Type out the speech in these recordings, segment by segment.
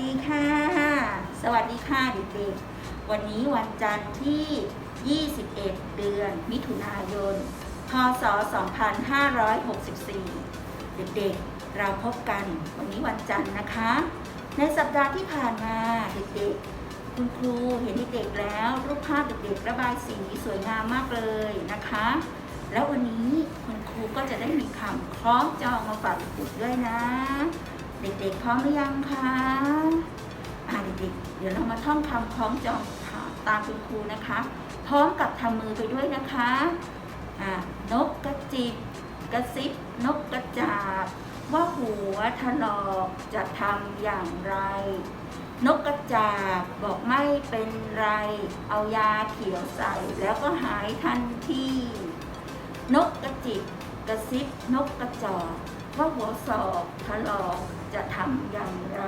ดีค่ะ สวัสดีค่ะเด็กๆ วันนี้วันจันทร์ที่ 21 เดือน มิถุนายน พศ 2564 เด็กๆ เราพบกันวันนี้วันจันทร์นะคะ ในสัปดาห์ที่ผ่านมาเด็กๆ คุณครูเห็นเด็กๆแล้ว รูปภาพเด็กๆ ระบายสีสวยงามมากเลยนะคะ แล้ววันนี้คุณครูก็จะได้มีคำคล้องจองมาฝากเด็กๆด้วยนะ เด็กๆพร้อมหรือยังคะอ่าเด็กๆเดี๋ยวเรามาท่องคำคล้องจองตามคุณครูนะคะ พร้อมกับทำมือไปด้วยนะคะอ่านกกระจิบกระซิบนกกระจาบว่าหัวถลอกจะทำอย่างไร นกกระจาบบอกไม่เป็นไร เอายาเขียวใส่แล้วก็หายทันทีนกกระจิบกระซิบนกกระจอก ว่าหัวศอกถลอกจะทำอย่างไร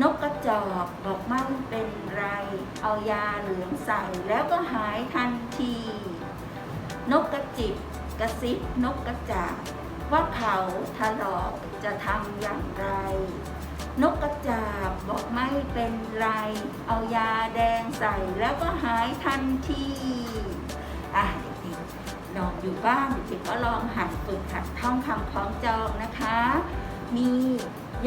นกกระจอกบอกไม่เป็นไร เอายาเหลืองใส่แล้วก็หายทันที นกกระจิบกระซิบนกกระจาบว่าเขาถลอกจะทำอย่างไร นกกระจาบบอกไม่เป็นไร เอายาแดงใส่แล้วก็หายทันที อะเด็กๆ ลองอยู่บ้านเด็กก็ลองหัดฝึกหัดท่องคำคล้องจองนะคะ มี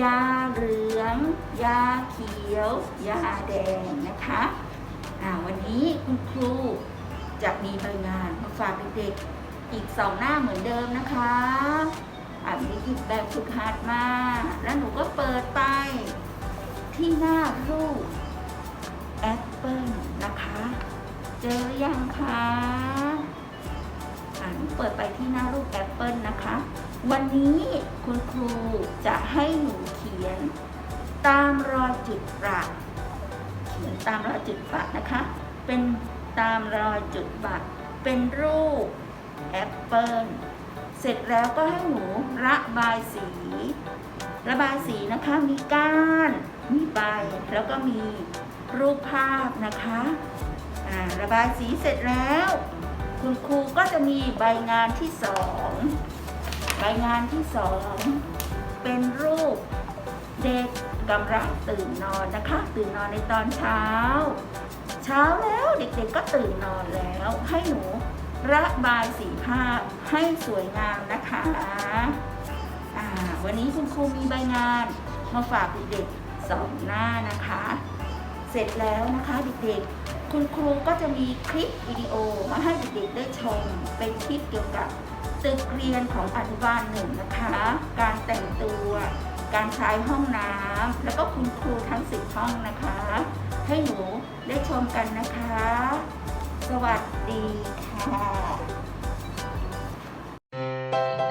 ยาเหลือง ยาเขียว ยาแดงนะคะวันนี้คุณครูจะมีใบงานมาฝากเด็กๆอีกสองหน้าเหมือนเดิมนะคะอ่ามีหยิบแบบฝึกหัดมา แล้วหนูก็เปิดไป ที่หน้ารูปแอปเปิลนะคะ เจออยังคะ อ่าหนูเปิดไปที่หน้ารูปแอปเปิลนะคะ วันนี้คุณครูจะให้หนูเขียน ตามรอยจุดประเขียนตามรอยจุดประนะคะ เป็นตามรอยจุดประเป็นรูปแอปเปิลเสร็จแล้วก็ให้หนูระบายสี ระบายสีนะคะ มีก้าน มีใบ แล้วก็มีรูปภาพนะคะ ระบายสีเสร็จแล้ว คุณครูก็จะมีใบงานที่สองใบงานที่สองเป็นรูปเด็กกำลังตื่นนอนนะคะ ตื่นนอนในตอนเช้า เช้าแล้วเด็กๆก็ตื่นนอนแล้ว ให้หนูระบายสีภาพให้สวยงามนะคะวันนี้คุณครูมีใบงานมาฝากเด็กๆสองหน้านะคะ เสร็จแล้วนะคะเด็กๆ คุณครูก็จะมีคลิปวิดีโอมาให้เด็กๆได้ชม เป็นคลิปเกี่ยวกับตึกเรียนของอนุบาลหนึ่งนะคะ การแต่งตัว การใช้ห้องน้ำแล้วก็คุณครูทั้งสิบห้องนะคะ ให้หนูได้ชมกันนะคะ สวัสดีค่ะ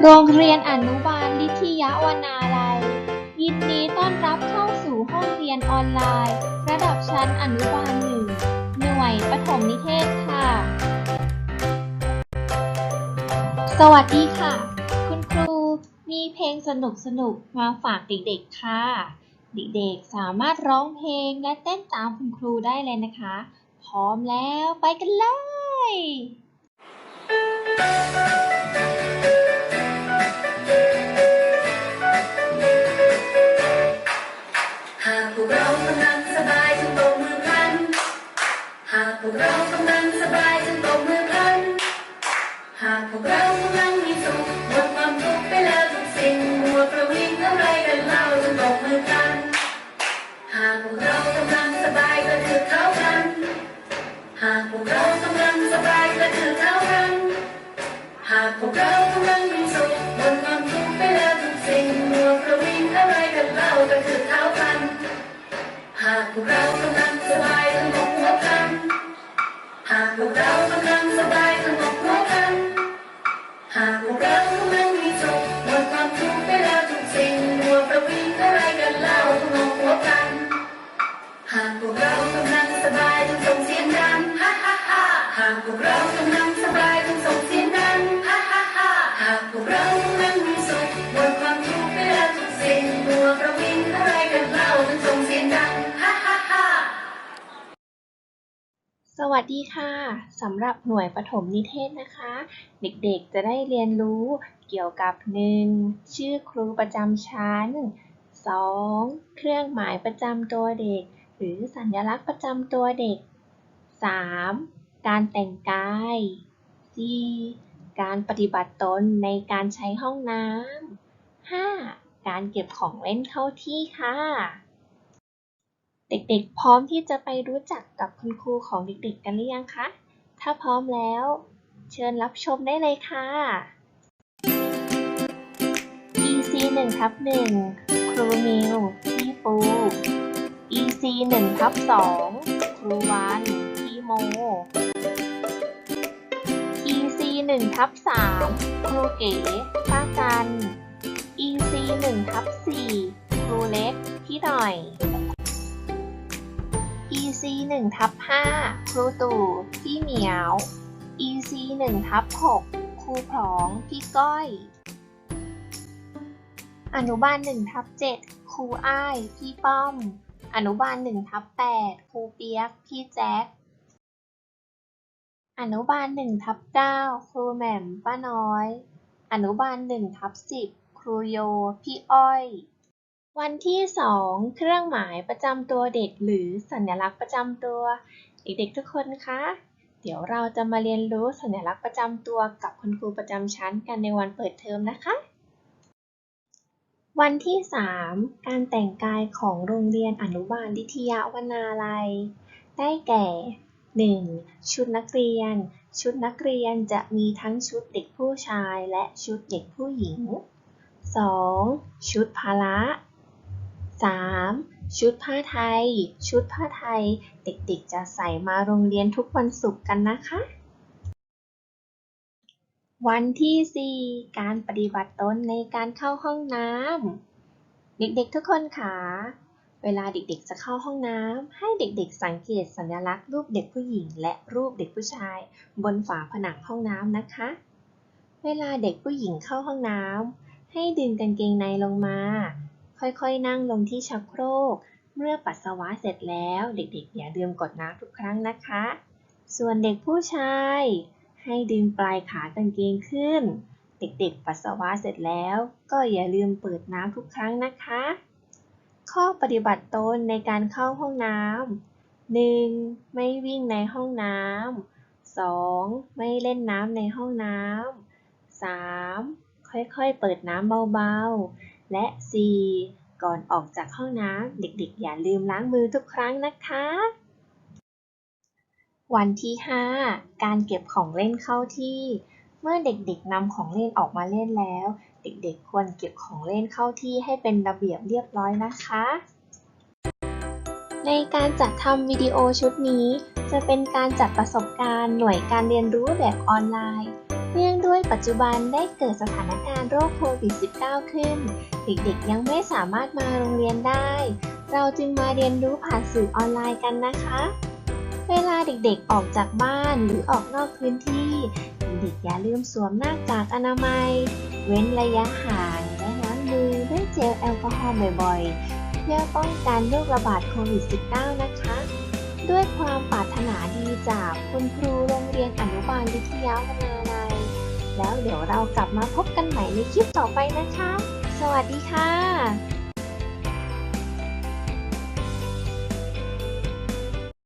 โรงเรียนอนุบาลลิทิยวนาลัย ยินดีต้อนรับเข้าสู่ห้องเรียนออนไลน์ ระดับชั้นอนุบาลหนึ่ง ปฐมนิเทศค่ะ สวัสดีค่ะ คุณครูมีเพลงสนุกสนุกมาฝากเด็กๆค่ะ เด็กๆสามารถร้องเพลงและเต้นตามคุณครูได้เลยนะคะ พร้อมแล้วไปกันเลยหากพวกเรากำลังสบายจงตบมือพลัน หากพวกเรากำลังมีสุขหมดความทุกข์ไปแล้วทุกสิ่งมัวประวิงอะไรกันเล่าจงตบมือพลัน หากพวกเรากำลังสบายก็ถือเท้ากัน หากพวกเรากำลังสบายก็ถือเท้ากัน หากพวกเรากำลังมีสุขหมดความทุกข์ไปแล้วทุกสิ่งมัวประวิงอะไรกันเล่าก็ถือเท้ากัน หากพวกเรากำลังสบายกันากพวกเรากำลังสบายสงบหัวกัน หากพวกเรากำลังมีสุขหมดความทุกข์ไปแล้วทุกสิ่งมัวประวิงอะไรกันเล่าสงบหัวกัน หากพวกเรากำลังสบายจงส่งเสียงดังฮ่าฮ่าฮ่าหากพวกเรากำลังสบายจงส่งเสียงดังฮ่าฮ่าฮ่าหากพวกเรา สวัสดีค่ะสำหรับหน่วยปฐมนิเทศนะคะ เด็กๆจะได้เรียนรู้เกี่ยวกับหนึ่งชื่อครูประจำชั้น 2. เครื่องหมายประจำตัวเด็ก หรือสัญลักษณ์ประจำตัวเด็ก 3. การแต่งกาย 4. การปฏิบัติตนในการใช้ห้องน้ำ 5. การเก็บของเล่นเข้าที่ค่ะ เด็กๆ พร้อมที่จะไปรู้จักกับคุณครูของเด็กๆ กันหรือยังคะ ถ้าพร้อมแล้ว เชิญรับชมได้เลยค่ะ EC 1ทับ1ครูมิวพี่ปู EC 1ทับ2ครูวันพี่โม EC 1ทับ3ครูเก๋ป้ากัน EC 1ทับ4ครูเล็กพี่หน่อย 1ทับ5ครูตู่พี่เหมียว EC 1ทับ6ครูผองพี่ก้อย อนุบาล1ทับ7ครูอ้ายพี่ป้อม อนุบาล1ทับ8ครูเปียกพี่แจ๊คอนุบาล1ทับ9ครูแหม่มป้าน้อย อนุบาล1ทับ10ครูโยพี่อ้อย วันที่ 2 เครื่องหมายประจำตัวเด็กหรือสัญลักษณ์ประจำตัว เด็กๆทุกคนคะ เดี๋ยวเราจะมาเรียนรู้สัญลักษณ์ประจำตัวกับคุณครูประจำชั้นกันในวันเปิดเทอมนะคะ วันที่ 3 การแต่งกายของโรงเรียนอนุบาลวิทยาวนาลัย ได้แก่ 1. ชุดนักเรียน ชุดนักเรียนจะมีทั้งชุดเด็กผู้ชายและชุดเด็กผู้หญิง 2. ชุดพละ 3. ชุดผ้าไทย ชุดผ้าไทย เด็กๆ จะใส่มาโรงเรียนทุกวันศุกร์กันนะคะ วันที่ 4 การปฏิบัติตนในการเข้าห้องน้ำเด็กๆ ทุกคนค่ะเวลาเด็กๆ จะเข้าห้องน้ำให้เด็กๆ สังเกตสัญลักษณ์รูปเด็กผู้หญิง และรูปเด็กผู้ชาย บนฝาผนังห้องน้ำนะคะ เวลาเด็กผู้หญิงเข้าห้องน้ำให้ดึงกางเกงในลงมา ค่อยๆ นั่งลงที่ชักโครก เมื่อปัสสาวะเสร็จแล้ว เด็กๆ อย่าลืมกดน้ำทุกครั้งนะคะ ส่วนเด็กผู้ชาย ให้ดึงปลายขากางเกงขึ้น เด็กๆ ปัสสาวะเสร็จแล้ว ก็อย่าลืมเปิดน้ำทุกครั้งนะคะ ข้อปฏิบัติตนในการเข้าห้องน้ำ 1. ไม่วิ่งในห้องน้ำ 2. ไม่เล่นน้ำในห้องน้ำ 3. ค่อยๆ เปิดน้ำเบาๆ และ 4. ก่อนออกจากห้องน้ำเด็กๆ อย่าลืมล้างมือทุกครั้งนะคะ วันที่ 5 การเก็บของเล่นเข้าที่ เมื่อเด็กๆนำของเล่นออกมาเล่นแล้ว เด็กๆ ควรเก็บของเล่นเข้าที่ให้เป็นระเบียบเรียบร้อยนะคะ ในการจัดทำวิดีโอชุดนี้ จะเป็นการจัดประสบการณ์หน่วยการเรียนรู้แบบออนไลน์ ด้วยปัจจุบันได้เกิดสถานการณ์โรคโควิด -19 ขึ้น เด็กๆยังไม่สามารถมาโรงเรียนได้ เราจึงมาเรียนรู้ผ่านสื่อออนไลน์กันนะคะ เวลาเด็กๆออกจากบ้านหรือออกนอกพื้นที่ เด็กๆอย่าลืมสวมหน้ากากอนามัย เว้นระยะห่างและล้างมือด้วยเจลแอลกอฮอล์บ่อยๆ เพื่อป้องกันโรคระบาดโควิด -19 นะคะด้วยความปรารถนาดีจากคุณครูโรงเรียนอนุบาลวิทยาวนาลัย แล้วเดี๋ยวเรากลับมาพบกันใหม่ในคลิปต่อไปนะคะ สวัสดีค่ะ